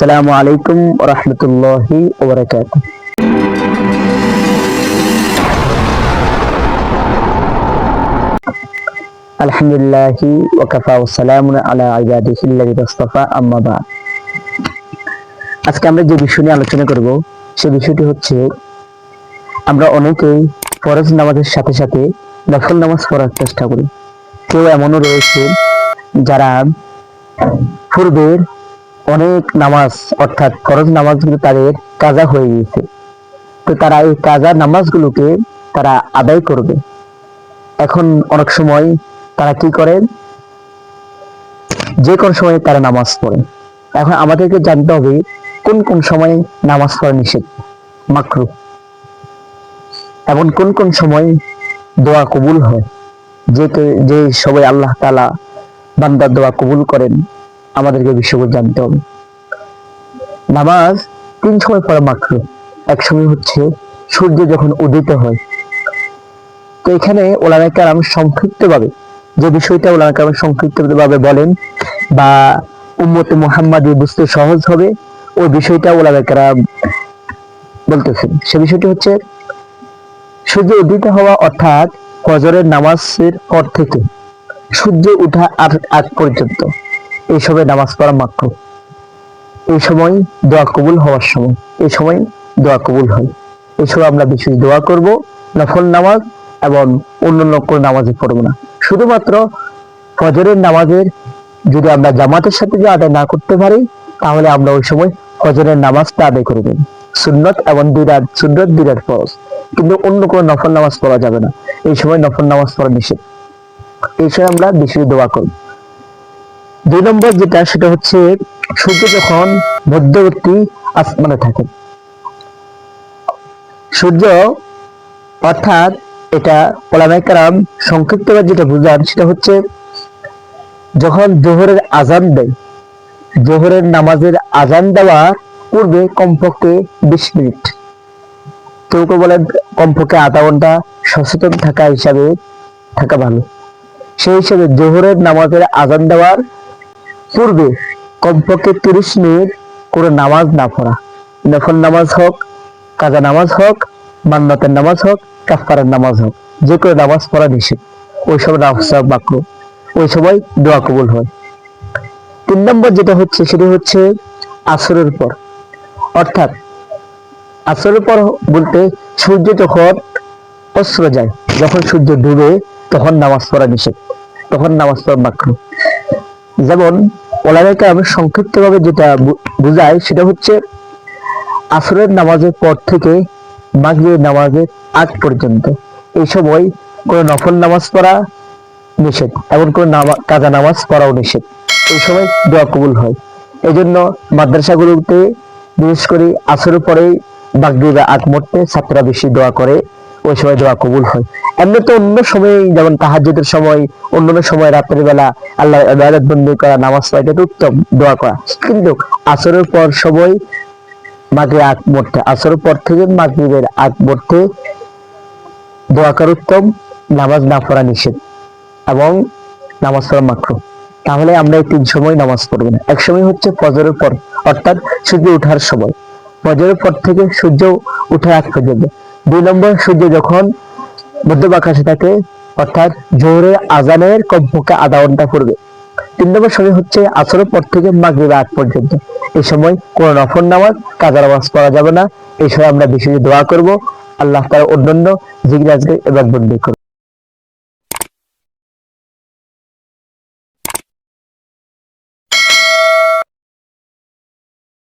আসসালামু আলাইকুম রহমতুল্লাহি ওবরাকাত আলহামদুলিল্লাহি ওয়াকাফা ওয়াসালামুন আলা ইবাদিহি আল্লাযিনা ইসতাফা, আম্মা বা'দ। আজকে আমরা যে বিষয় নিয়ে আলোচনা করব সেই বিষয়টি হচ্ছে আমরা অনেকেই ফরজ নামাজের সাথে সাথে নফল নামাজ পড়ার চেষ্টা করি। কেউ এমনও রয়েছে যারা পূর্বের অনেক নামাজ, অর্থাৎ ফরজ নামাজগুলো তাদের কাজা হয়ে গিয়েছে। তো তারা এই কাজা নামাজগুলোকে তারা আদায় করবে। এখন অনেক সময় তারা কি করে? যে কোন সময় তারা নামাজ পড়ে। এখন আমাদেরকে জানতে হবে কোন কোন সময় নামাজ পড়া নিষেধ, মাকরু। এবং কোন কোন সময় দোয়া কবুল হয়। যে যে সবাই আল্লাহ তালা বান্দার দোয়া কবুল করেন আমাদেরকে বিষয়গুলো জানতে হবে। নামাজ তিন সময় পড়া মাত্র, এক সময় হচ্ছে সূর্য যখন উদিত হয়। তো এখানে ওলামা কালাম সংক্ষিপ্ত ভাবে যে বিষয়টা ওলামা কালাম সংক্ষিপ্ত ভাবে বলেন বা উম্মতে মোহাম্মদী বুঝতে সহজ হবে, ওই বিষয়টা ওলামা কালাম বলতেছেন। সে বিষয়টি হচ্ছে সূর্য উদিত হওয়া অর্থাৎ ফজরের নামাজের পর থেকে সূর্য উঠা আর আগ পর্যন্ত। এই সময় নামাজ পড়া মাত্র। এই সময় দোয়া কবুল হওয়ার সময়, এই সময় দোয়া কবুল হয়। এই সময় আমরা বিশেষ দোয়া করব, নফল নামাজ এবং অন্যান্য কোনো নামাজে পড়ব না। শুধুমাত্র ফজরের নামাজের যদি আমরা জামাতের সাথে যে আদায় না করতে পারি, তাহলে আমরা ওই সময় ফজরের নামাজটা আদায় করে দেব। সুন্নত এবং বিরাট সুন্নত বিরাট ফরজ। কিন্তু অন্য কোনো নফল নামাজ পড়া যাবে না। এই সময় নফল নামাজ পড়া নিষেধ। এই সময় আমরা বিশেষ দোয়া করব। দুই নম্বর যেটা, সেটা হচ্ছে সূর্য যখন মধ্যবর্তী আসমানে থাকে। সূর্য অর্থাৎ এটা ওলামাই কারাম সংক্ষিপ্তভাবে যেটা বুঝান, সেটা হচ্ছে যখন জোহরের আজান দেয়, জোহরের নামাজের আজান দেওয়ার পূর্বে কমপক্ষে বিশ মিনিট। কেউ কেউ বলেন কমপক্ষে আধা ঘণ্টা সচেতন থাকা হিসাবে থাকা ভালো। সেই হিসেবে জোহরের নামাজের আজান দেওয়ার পূর্বে কমপক্ষে তিরিশ মিনিট করে নামাজ না পড়া। নফল নামাজ হোক, কাজা নামাজ হোক, মান্নতের নামাজ হোক কাফারের নামাজ হোক, যে কোনো নামাজ পড়া নিষেধ। ওই সময় নামাজ বাক্য, ওই সময় দোয়া কবুল হয়। তিন নম্বর যেটা হচ্ছে, সেটা হচ্ছে আসরের পর। অর্থাৎ আসরের পর বলতে সূর্য যখন অস্ত্র যায়, যখন সূর্য ডুবে, তখন নামাজ পড়া নিষেধ, তখন নামাজ পড়া মাত্র যেমন ওলামাকে আমি সংক্ষিপ্ত ভাবে যেটা বুঝাই সেটা হচ্ছে আসরের নামাজের পর থেকে মাগরিবের নামাজের আগ পর্যন্ত। এই সময় কোনো নফল নামাজ পড়া নিষেধ, এমন কোনো কাজা নামাজ পড়াও নিষেধ। এই সময় দোয়া কবুল হয়। এই জন্য মাদ্রাসাগুলোতে বিশেষ করে আসরের পরেই মাগরিবের আগ মুহূর্তে ছাত্ররা বেশি দোয়া করে। ওই সময় দোয়া কবুল হয়। এমনি তো অন্য সময়, যেমন তাহাজ্জুদের সময়, অন্যান্য সময় রাতের বেলা আল্লাহ ইবাদত বন্দি করা, নামাজ এটা উত্তম, দোয়া করা। কিন্তু আসরের পর সময় মাগরিবের আগ মুহূর্তে, আসরের পর থেকে মাগরিবের আগ মুহূর্তে দোয়া করা উত্তম, নামাজ না পড়া নিষেধ এবং নামাজ পড়া মাত্র তাহলে আমরা এই তিন সময় নামাজ পড়ব না। এক সময় হচ্ছে ফজরের পর, অর্থাৎ সূর্য ওঠার সময়। ফজরের পর থেকে সূর্য উঠার আগ পর্যন্ত দুই নম্বর সূর্য যখন মধ্য আকাশে থাকে, অর্থাৎ জোহরের আজানের কমপক্ষে আধা ঘণ্টা পড়বে তিন নম্বর সময় হচ্ছে আসরের পর থেকে মাগরিব আগ পর্যন্ত। এই সময় কোনো নফর নামাজ, কাজার নামাজ পড়া যাবে না। এই সময় আমরা বিশেষ দোয়া করব। আল্লাহ তার অন্যান্য জিজ্ঞাসা এবার বন্দি করব